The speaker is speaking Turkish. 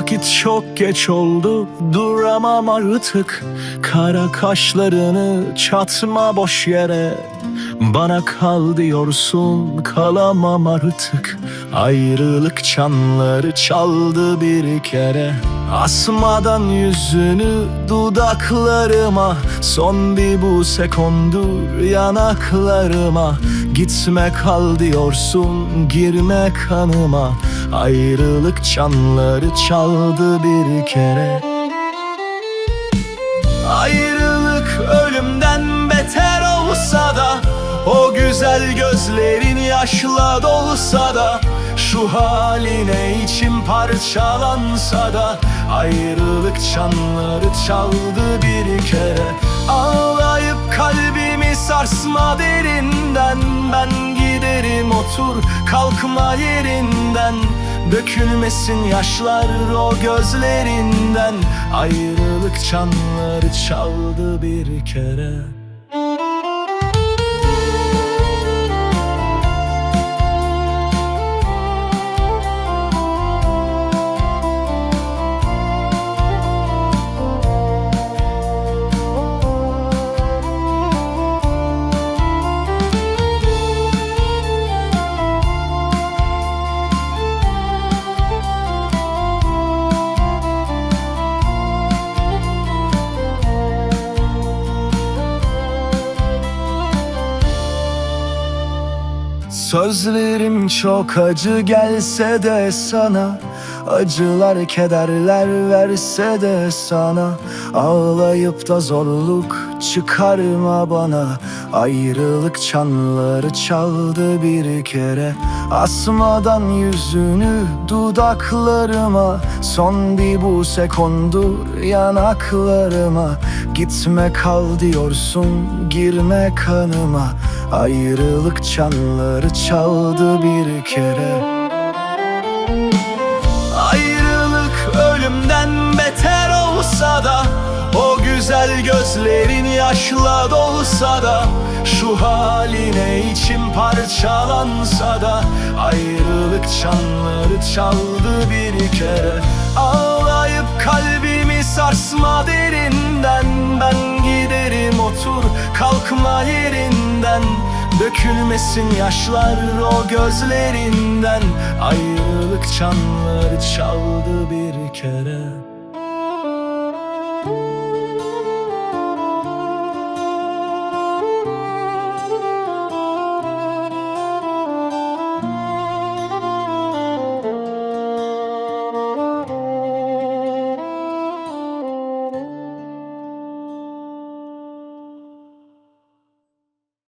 Vakit çok geç oldu duramam artık. Kara kaşlarını çatma boş yere. Bana kal diyorsun kalamam artık. Ayrılık çanları çaldı bir kere. Asmadan yüzünü dudaklarıma. Son bir bu sekondur yanaklarıma. Gitme kal diyorsun girme kanıma Ayrılık çanları çaldı bir kere. Ayrılık ölümden beter olsa da O güzel gözlerin yaşla dolsa da Şu haline içim parçalansa da Ayrılık çanları çaldı bir kere. Ağlayıp kalbimi sarsma derinden Ben giderim otur kalkma yerinden Dökülmesin yaşlar o gözlerinden. Ayrılık çanları çaldı bir kere Sözlerim çok acı gelse de sana Acılar kederler verse de sana Ağlayıp da zorluk çıkarma bana. Ayrılık çanları çaldı bir kere Asmadan yüzünü dudaklarıma. Son bir bu sekondur yanaklarıma Gitme kal diyorsun girme kanıma. Ayrılık çanları çaldı bir kere. Ayrılık ölümden beter olsa da O güzel gözlerin yaşla dolsa da Şu haline içim parçalansa da Ayrılık çanları çaldı bir kere kalkma yerinden Dökülmesin yaşlar o gözlerinden. Ayrılık çanları çaldı bir kere